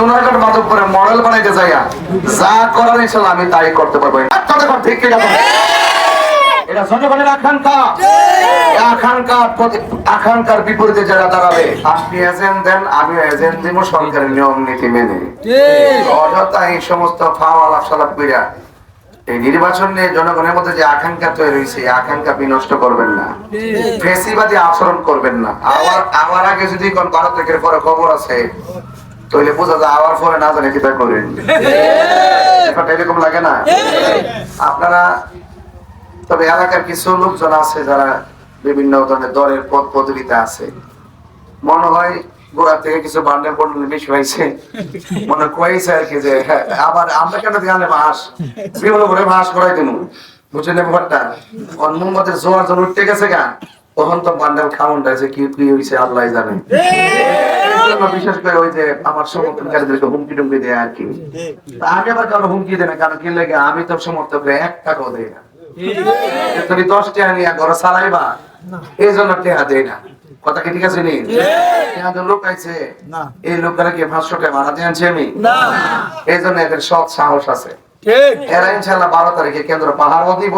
Sonarghat মাধবপুরে model বানাইতে যাইয়া যা করার ইনশাল্লাহ আমি তাই করতে পারব। ঠিক কিনা এটা জনগণের আকাঙ্ক্ষা। এই আকাঙ্ক্ষা আকাঙ্ক্ষার বিপরীতে যারা দাঁড়াবে আপনি এজেন্ট দেন আমি এজেন্ট দিব সরকারের নিয়ম নীতি মেনে। অযথা এই সমস্ত ফাওয়া লাফসালাপ কইরা এই নির্বাচন নিয়ে জনগণের মধ্যে যে আকাঙ্ক্ষা তৈরি হয়েছে আকাঙ্ক্ষা বিনষ্ট করবেন না। ফেসিবাদী আচরণ করবেন না। আবার আমার আগে যদি কোন বারো তারিখের পরে খবর আছে তাহলে বোঝা যায় আবার পরে না জানে কিতা করেন ব্যাপারটা এরকম লাগে না। আপনারা তবে এলাকার কিছু লোকজন আছে যারা বিভিন্ন ধরনের দলের পদ আছে। মনে হয় গোড়া থেকে কিছু বান্ডেল বেশি হয়েছে। মনে কয়েছে আর কি যে হ্যাঁ, আবার আমরা কেন গানে মাস বিভিন্ন করে মাস করাই দিন বুঝছেন না ব্যাপারটা। অন্য মধ্যে জোয়ার জন উঠতে গেছে গা তখন তো বান্ডেল খাউন যে কি কি হয়েছে আল্লাহ জানে। জন্য বিশেষ করে ওই যে আমার সমর্থনকারীদেরকে হুমকি টুমকি দেয় আর কি। আমি আবার কারও হুমকি দেয় না কারণ কি লেগে আমি তো সমর্থকরে এক টাকাও দেই না। তুমি দশ টাকা নিয়ে ঘরে চালাইবা। এই জন্য টেহা দেয় না। কথা কি ঠিক আছে নি? লোক আইছে। এই লোকেরা কি পাঁচশো টাকা ভাড়া দিয়ে আনছি আমি? এই জন্য এদের সৎ সাহস আছে। এরা ইনশাল্লাহ বারো তারিখে কেন্দ্র পাহাড়ও দিব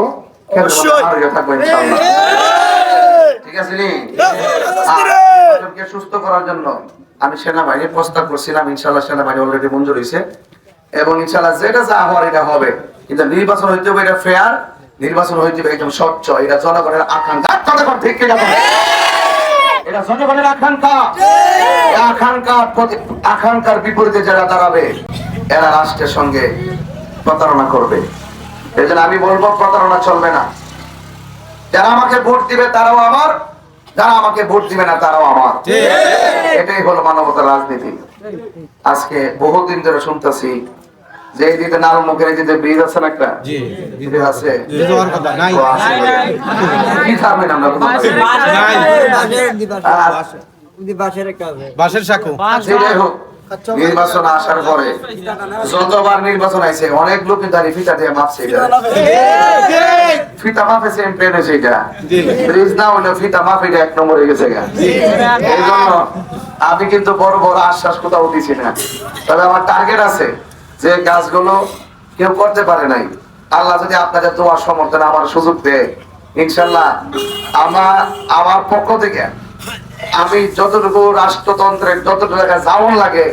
কেন্দ্র পাহাড়ও থাকবে ইনশাল্লাহ ঠিক। আছে নি? সুস্থ করার জন্য আমি সেনাবাহিনীর প্রস্তাব করছিলাম ইনশাল্লাহ সেনাবাহিনী অলরেডি মঞ্জুর হয়েছে এবং ইনশাল্লাহ যেটা যা হওয়ার এটা হবে। কিন্তু নির্বাচন হইতে হবে এটা ফেয়ার নির্বাচন হইতে হবে একদম স্বচ্ছ। এটা জনগণের আকাঙ্ক্ষা। কথা ঠিক কিনা? এটা জনগণের আকাঙ্ক্ষা। আকাঙ্ক্ষা আকাঙ্ক্ষার বিপরীতে যারা দাঁড়াবে এরা রাষ্ট্রের সঙ্গে প্রতারণা করবে। এই জন্য আমি বলব প্রতারণা চলবে না। যারা আমাকে ভোট দিবে তারাও আমার যারা আমাকে ভোট দিবে না তারাও আমার। এটাই হলো মানবতার রাজনীতি। আজকে বহুদিন ধরে শুনতেছি যে এই দিতে নারম মুখের এই দিতে ব্রিজ আছে না একটা? ব্রিজ আছে। কি খাবেন আমরা? বাসের সাঁকো। যেটাই হোক, নির্বাচন আসার পরে যতবার নির্বাচন আইছে অনেক লোক কিন্তু আর ফিতা দিয়ে মাপছে এটা। ফিতা মাপে সেম প্লেন হয়েছে এটা। ব্রিজ না হলে ফিতা মাপে এটা এক নম্বরে গেছে এই জন্য আমি কিন্তু বড় বড় আশ্বাস কোথাও দিছি না। তবে আমার টার্গেট আছে যে কাজগুলো কেউ করতে পারে নাই। আল্লাহ যদি আপনাদের দোয়ার সমর্থন আমার সুযোগ দেয় ইনশাল্লাহ আমার আমার পক্ষ থেকে আমি যতটুকু রাষ্ট্রতন্ত্রের যতটুকু জায়গায় যাওয়ান লাগে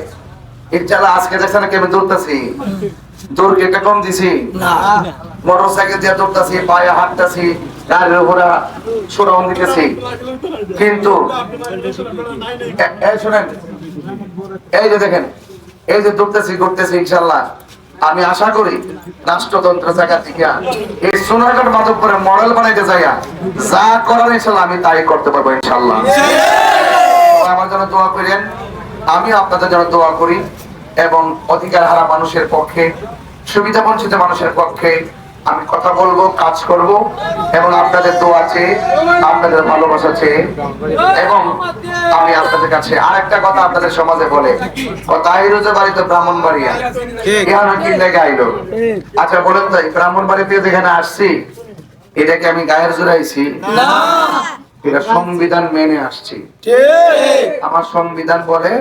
ইনশাল্লাহ আজকে দেখছেন কি আমি দৌড়তেছি। দৌড় কি কম দিছি। মোটর সাইকেল দিয়ে দৌড়তেছি পায়ে হাঁটতেছি গাড়ির উপরে দিতেছি। কিন্তু এই শুনেন এই যে দেখেন এই যে দৌড়তেছি ঘুরতেছি ইনশাল্লাহ আমি আশা করি রাষ্ট্রতন্ত্র জায়গা থেকে এই সোনারঘাট মাধবপুরে মডেল বানাইতে যাইয়া যা করার ইনশাল্লাহ আমি তাই করতে পারব ইনশাল্লাহ। আমার জন্য দোয়া করেন, আমি আপনাদের জন্য দোয়া করি এবং অধিকার হারা মানুষের পক্ষে, সুবিধা বঞ্চিত মানুষের পক্ষে আমি কথা বলব কাজ করব এবং আপনাদের দোয়া চেয়ে আপনাদের ভালোবাসা চেয়ে এবং আমি আপনাদের কাছে আর একটা কথা আপনাদের সমাজে বলে। বাড়িতে ব্রাহ্মণ বাড়িয়া এখানে কি লেগে আইলো। আচ্ছা বলেন তো ব্রাহ্মণ বাড়িতে যেখানে আসছি এটাকে আমি গায়ের জোড়াইছি এটা সংবিধান মেনে আসছি। আমার সংবিধান বলে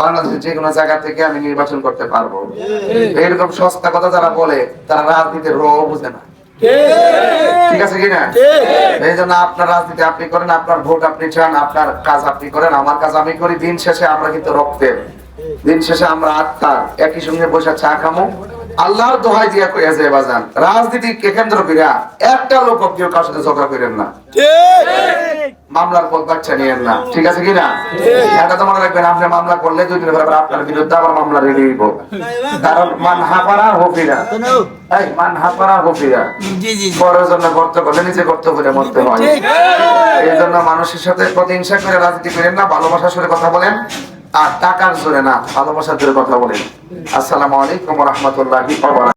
বাংলাদেশের যে কোনো জায়গা থেকে আমি নির্বাচন করতে পারব। এরকম সস্তা কথা যারা বলে তারা রাজনীতির র বুঝে না। ঠিক আছে কিনা? এই জন্য আপনার রাজনীতি আপনি করেন আপনার ভোট আপনি চান আপনার কাজ আপনি করেন আমার কাজ আমি করি দিন শেষে আমরা কিন্তু রক্তের। দিন শেষে আমরা আত্মার একই সঙ্গে বসে চা খামো। আল্লাহর দোহাই দিয়া কইয়া যায় বাজান রাজনীতিকে কেন্দ্র করিয়া একটা লোক কেউ কার সাথে ঝগড়া করেন না। মামলার পথ বাচ্চা নিয়েন না। ঠিক আছে কিনা? এটা তো মনে রাখবেন আপনি মামলা করলে দুই দিনের পরে আপনার বিরুদ্ধে আবার মামলা রেডি হইব। কারণ মান হাপারা হফিরা। এই মান হাপারা হফিরা। পরের জন্য গর্ত করলে নিজে গর্ত করে মরতে হয়। এই জন্য মানুষের সাথে প্রতিহিংসা করে রাজনীতি করেন না ভালোবাসার সাথে কথা বলেন আর টাকার জোরে না ভালোবাসার জোরে কথা বলেন। আসসালামু আলাইকুম রহমতুল্লাহি